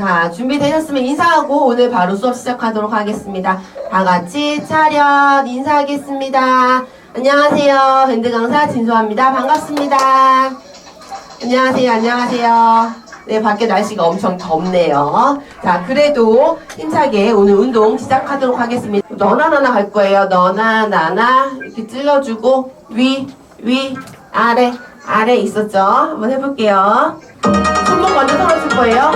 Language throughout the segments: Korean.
자, 준비되셨으면 인사하고 오늘 바로 수업 시작하도록 하겠습니다. 다 같이 차렷 인사하겠습니다. 안녕하세요. 밴드 강사 진소아입니다. 반갑습니다. 안녕하세요. 안녕하세요. 네, 밖에 날씨가 엄청 덥네요. 자, 그래도 힘차게 오늘 운동 시작하도록 하겠습니다. 너나 나나 갈 거예요. 너나 나나 이렇게 찔러주고 위, 위, 아래, 아래 있었죠? 한번 해볼게요. 손목 먼저 털어줄 거예요.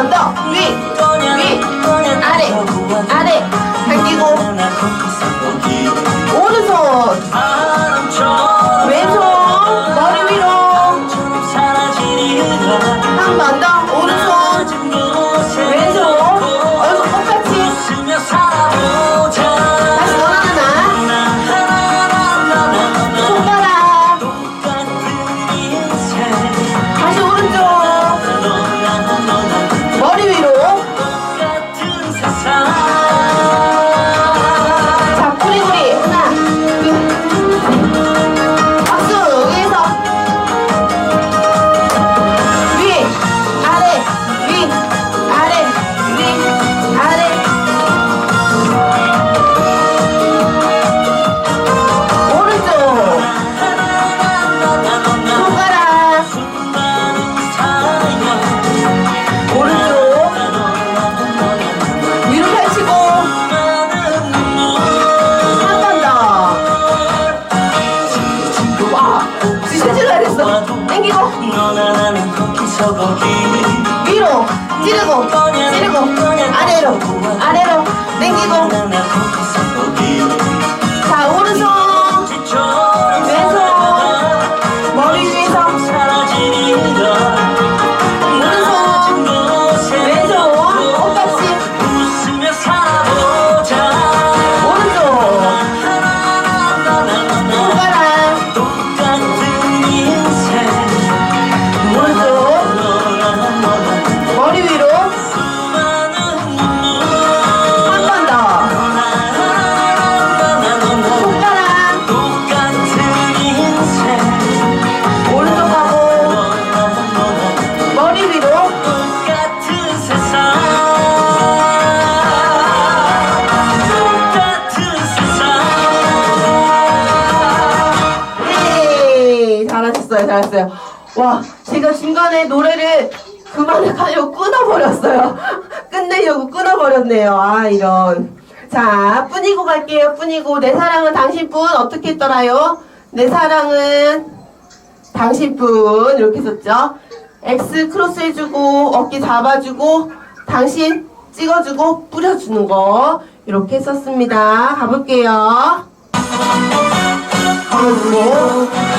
한번더 위로 찌르고 찌르고 아래로 아래로 당기고. 자 오른손 와, 제가 중간에 노래를 그만하려고 끊어버렸어요. 끝내려고 끊어버렸네요. 아, 이런. 자, 뿐이고 갈게요, 뿐이고. 내 사랑은 당신뿐. 어떻게 했더라요? 내 사랑은 당신뿐. 이렇게 썼죠? X 크로스 해주고, 어깨 잡아주고, 당신 찍어주고, 뿌려주는 거. 이렇게 썼습니다. 가볼게요. 걸어줘요.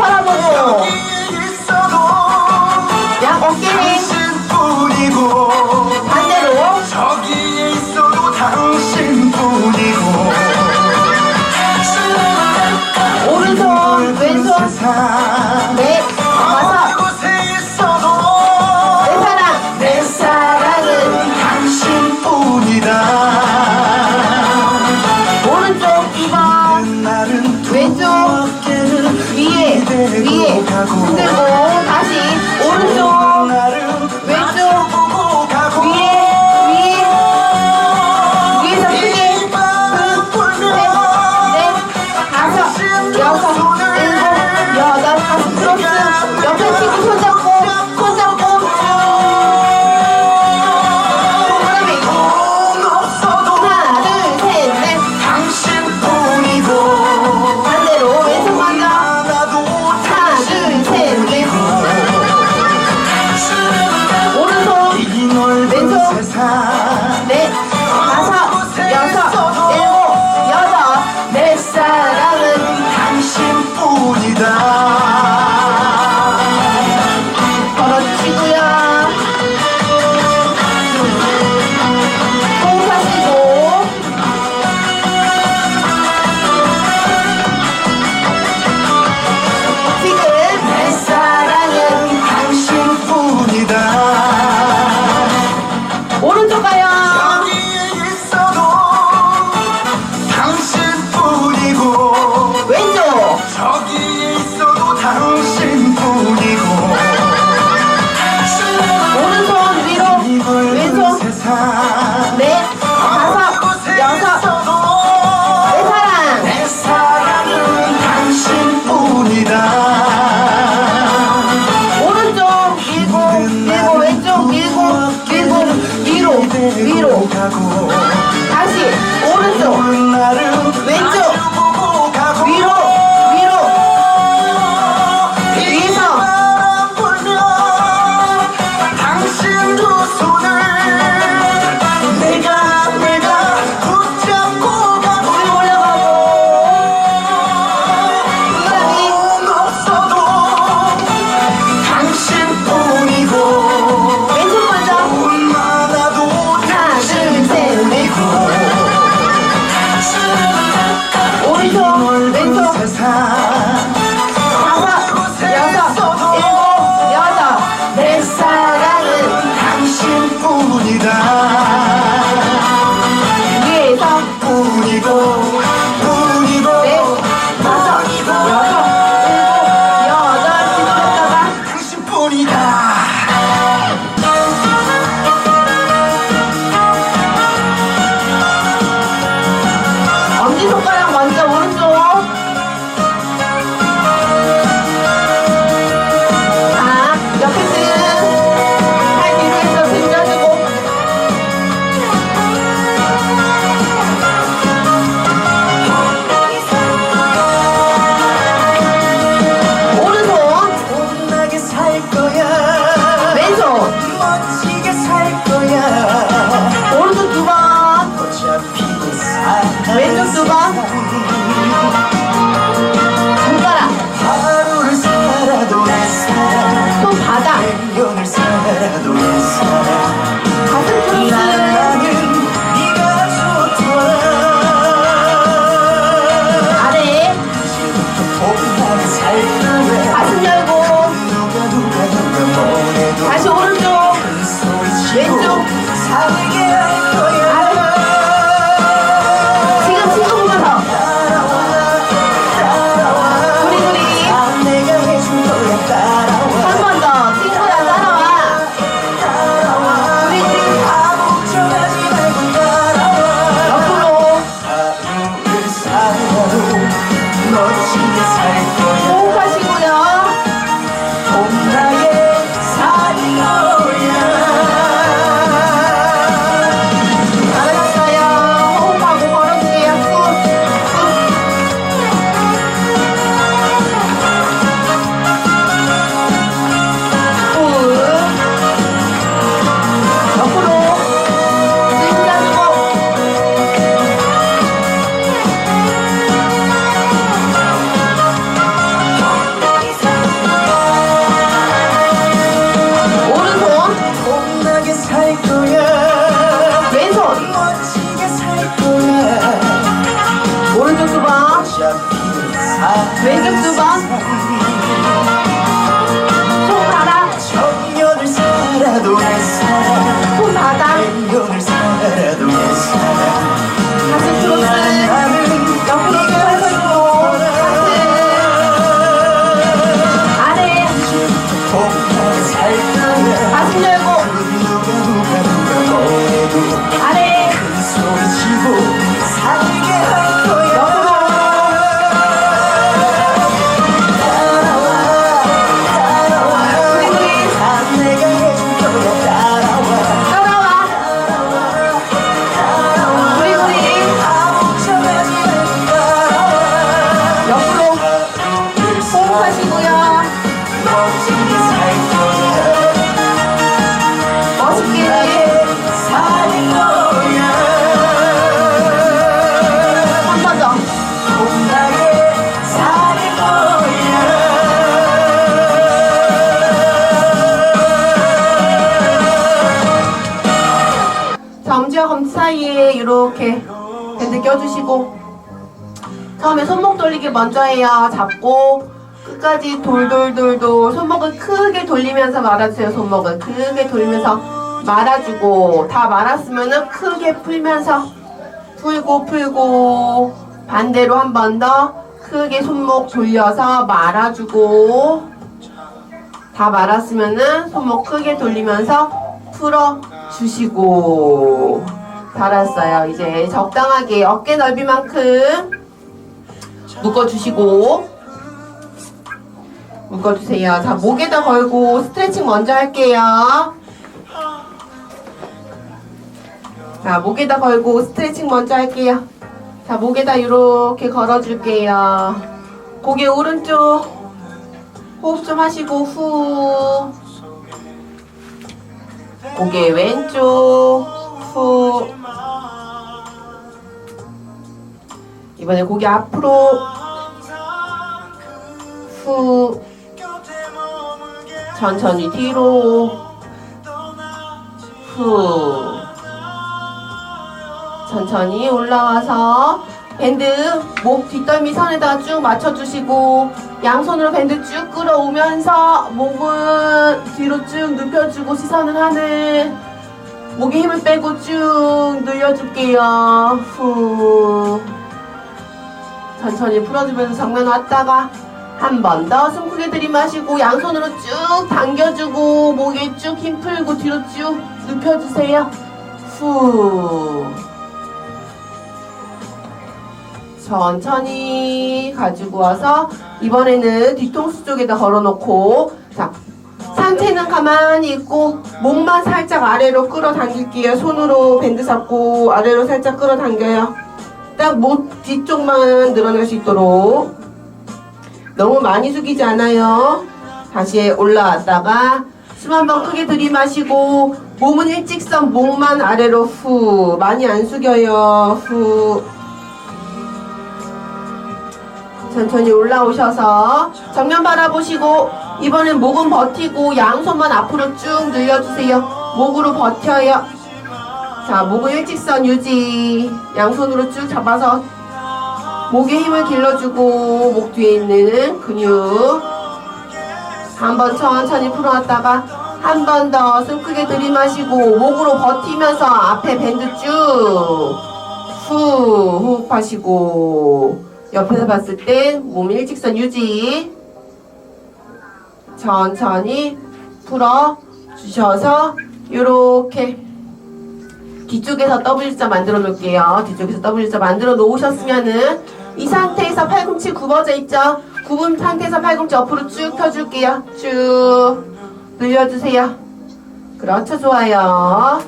바라보고. 양 어깨 당신뿐이고 반대로. 오른손 왼손 Vem do bar. 밴드 껴주시고 처음에 손목 돌리기 먼저 해요. 잡고 끝까지 돌돌돌돌 손목을 크게 돌리면서 말아주세요. 손목을 크게 돌리면서 말아주고 다 말았으면은 크게 풀면서 풀고 풀고 반대로 한 번 더 크게 손목 돌려서 말아주고 다 말았으면은 손목 크게 돌리면서 풀어 주시고 달았어요. 이제 적당하게 어깨 넓이만큼 묶어주시고 묶어주세요. 자 목에다 걸고 스트레칭 먼저 할게요. 자 목에다 걸고 스트레칭 먼저 할게요. 자 목에다 이렇게 걸어줄게요. 고개 오른쪽 호흡 좀 하시고 후 고개 왼쪽 후 이번에 고개 앞으로 후 천천히 뒤로 후 천천히 올라와서 밴드 목 뒷덜미 선에다 쭉 맞춰주시고 양손으로 밴드 쭉 끌어오면서 목은 뒤로 쭉 눕혀주고 시선은 하늘 목에 힘을 빼고 쭉 늘려줄게요. 후 천천히 풀어주면서 정면 왔다가 한 번 더 숨 크게 들이마시고 양손으로 쭉 당겨주고 목에 쭉 힘 풀고 뒤로 쭉 눕혀주세요. 후. 천천히 가지고 와서 이번에는 뒤통수 쪽에다 걸어놓고 자 상체는 가만히 있고 목만 살짝 아래로 끌어당길게요. 손으로 밴드 잡고 아래로 살짝 끌어당겨요 딱 목 뒤쪽만 늘어날 수 있도록. 너무 많이 숙이지 않아요. 다시 올라왔다가 숨 한번 크게 들이마시고 몸은 일직선 목만 아래로 후. 많이 안 숙여요. 후. 천천히 올라오셔서 정면 바라보시고 이번엔 목은 버티고 양손만 앞으로 쭉 늘려주세요. 목으로 버텨요. 자, 목은 일직선 유지. 양손으로 쭉 잡아서 목에 힘을 길러주고 목 뒤에 있는 근육 한번 천천히 풀어왔다가 한 번 더 숨 크게 들이마시고 목으로 버티면서 앞에 밴드 쭉 후, 호흡하시고 옆에서 봤을 땐 몸 일직선 유지 천천히 풀어 주셔서 이렇게 뒤쪽에서 W자 만들어 놓을게요. 뒤쪽에서 W자 만들어 놓으셨으면은 이 상태에서 팔꿈치 굽어져 있죠? 굽은 상태에서 팔꿈치 옆으로 쭉 펴줄게요. 쭉 늘려주세요. 그렇죠, 좋아요.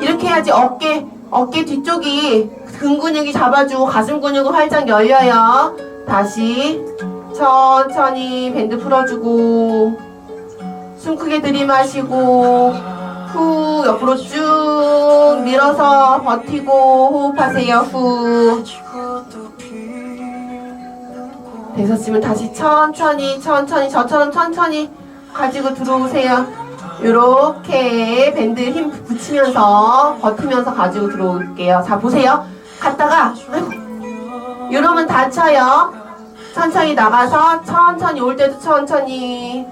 이렇게 해야지 어깨, 어깨 뒤쪽이 등 근육이 잡아주고 가슴 근육은 활짝 열려요. 다시 천천히 밴드 풀어주고 숨 크게 들이마시고 후 옆으로 쭉 밀어서 버티고 호흡하세요. 후 되셨으면 다시 천천히 천천히 저처럼 천천히 가지고 들어오세요. 요렇게 밴드 힘 붙이면서 버티면서 가지고 들어올게요. 자 보세요. 갔다가 이러면 다쳐요. 천천히 나가서 천천히 올 때도 천천히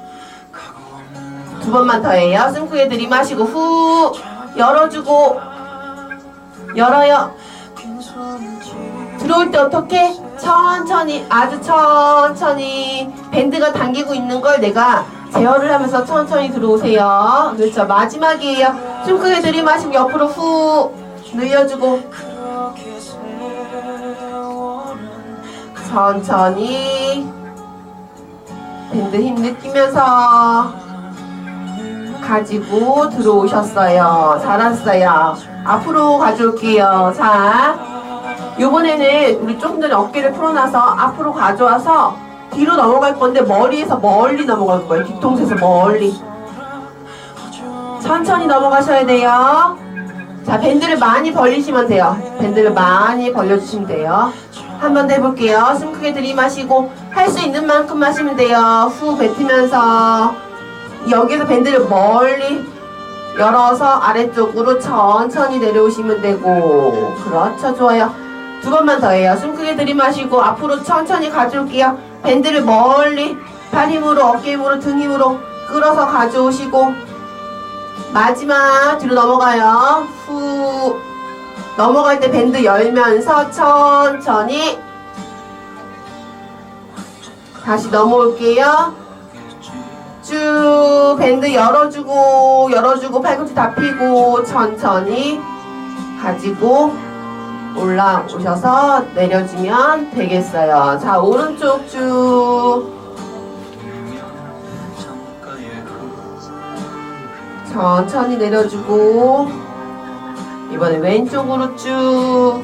두 번만 더 해요. 숨 크게 들이마시고 후 열어주고 열어요. 들어올 때 어떻게? 천천히 아주 천천히 밴드가 당기고 있는 걸 내가 제어를 하면서 천천히 들어오세요. 그렇죠. 마지막이에요. 숨 크게 들이마시고 옆으로 후 늘려주고 천천히 밴드 힘 느끼면서 가지고 들어오셨어요. 잘했어요. 앞으로 가져올게요. 자, 요번에는 우리 조금 전에 어깨를 풀어놔서 앞으로 가져와서 뒤로 넘어갈 건데 머리에서 멀리 넘어갈 거예요. 뒤통수에서 멀리. 천천히 넘어가셔야 돼요. 자, 밴드를 많이 벌리시면 돼요. 밴드를 많이 벌려주시면 돼요. 한 번 더 해볼게요. 숨 크게 들이마시고 할 수 있는 만큼 마시면 돼요. 후 뱉으면서 여기서 밴드를 멀리 열어서 아래쪽으로 천천히 내려오시면 되고. 그렇죠 좋아요. 두 번만 더 해요. 숨 크게 들이마시고 앞으로 천천히 가져올게요. 밴드를 멀리 팔 힘으로 어깨 힘으로 등 힘으로 끌어서 가져오시고 마지막 뒤로 넘어가요. 후. 넘어갈 때 밴드 열면서 천천히 다시 넘어올게요 쭉 밴드 열어주고 열어주고 팔꿈치 다 펴고 천천히 가지고 올라오셔서 내려주면 되겠어요. 자 오른쪽 쭉. 천천히 내려주고 이번에 왼쪽으로 쭉.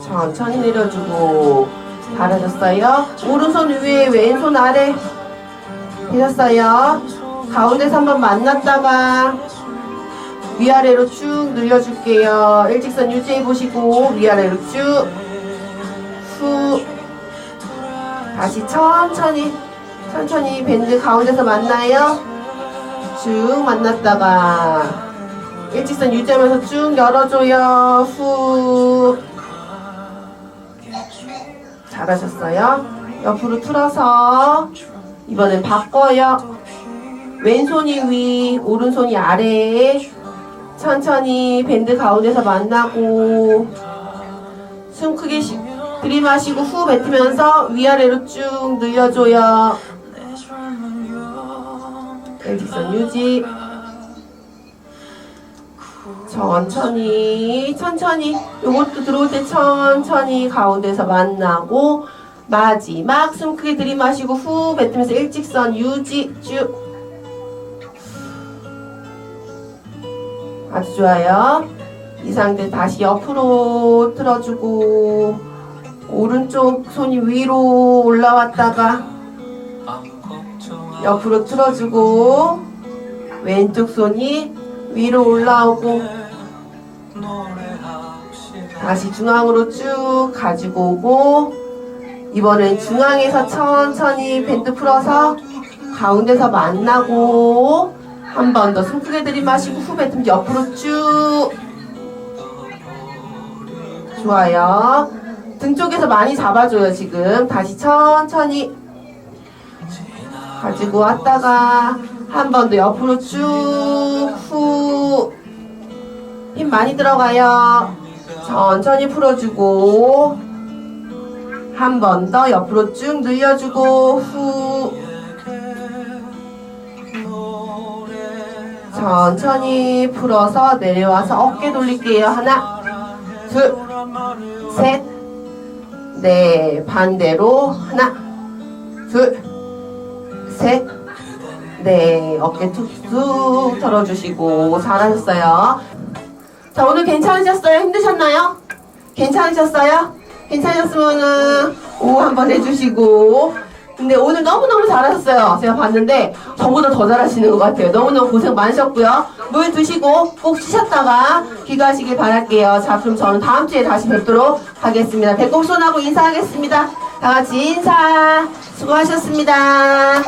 천천히 내려주고 잘하셨어요. 오른손 위에 왼손 아래 되셨어요. 가운데서 한번 만났다가 위아래로 쭉 늘려줄게요. 일직선 유지해 보시고 위아래로 쭉 후. 다시 천천히 천천히 밴드 가운데서 만나요. 쭉 만났다가 일직선 유지하면서 쭉 열어줘요. 후. 잘하셨어요. 옆으로 틀어서 이번엔 바꿔요. 왼손이 위, 오른손이 아래. 천천히 밴드 가운데서 만나고 숨 크게 쉬, 들이마시고 후 뱉으면서 위아래로 쭉 늘려줘요. 일직선 유지. 천천히 천천히. 요것도 들어올 때 천천히 가운데서 만나고 마지막 숨 크게 들이마시고 후 뱉으면서 일직선 유지 쭉. 아주 좋아요. 이 상태 다시 옆으로 틀어주고 오른쪽 손이 위로 올라왔다가 옆으로 틀어주고 왼쪽 손이 위로 올라오고 다시 중앙으로 쭉 가지고 오고 이번엔 중앙에서 천천히 밴드 풀어서 가운데서 만나고 한 번 더 숨 크게 들이마시고 후 뱉으면 옆으로 쭉. 좋아요. 등 쪽에서 많이 잡아줘요 지금. 다시 천천히 가지고 왔다가 한 번 더 옆으로 쭉. 후. 힘 많이 들어가요 천천히 풀어주고 한 번 더 옆으로 쭉 늘려주고 후. 천천히 풀어서 내려와서 어깨 돌릴게요. 하나 둘셋네 반대로. 하나 둘셋네 어깨 툭툭 털어주시고 잘하셨어요 자 오늘 괜찮으셨어요? 힘드셨나요? 괜찮으셨어요? 괜찮으셨으면은 오 한번 해주시고. 근데 오늘 너무너무 잘하셨어요. 제가 봤는데 저보다 더 잘하시는 것 같아요. 너무너무 고생 많으셨고요. 물 드시고 꼭 쉬셨다가 귀가하시길 바랄게요. 자 그럼 저는 다음 주에 다시 뵙도록 하겠습니다. 배꼽 손하고 인사하겠습니다. 다 같이 인사 수고하셨습니다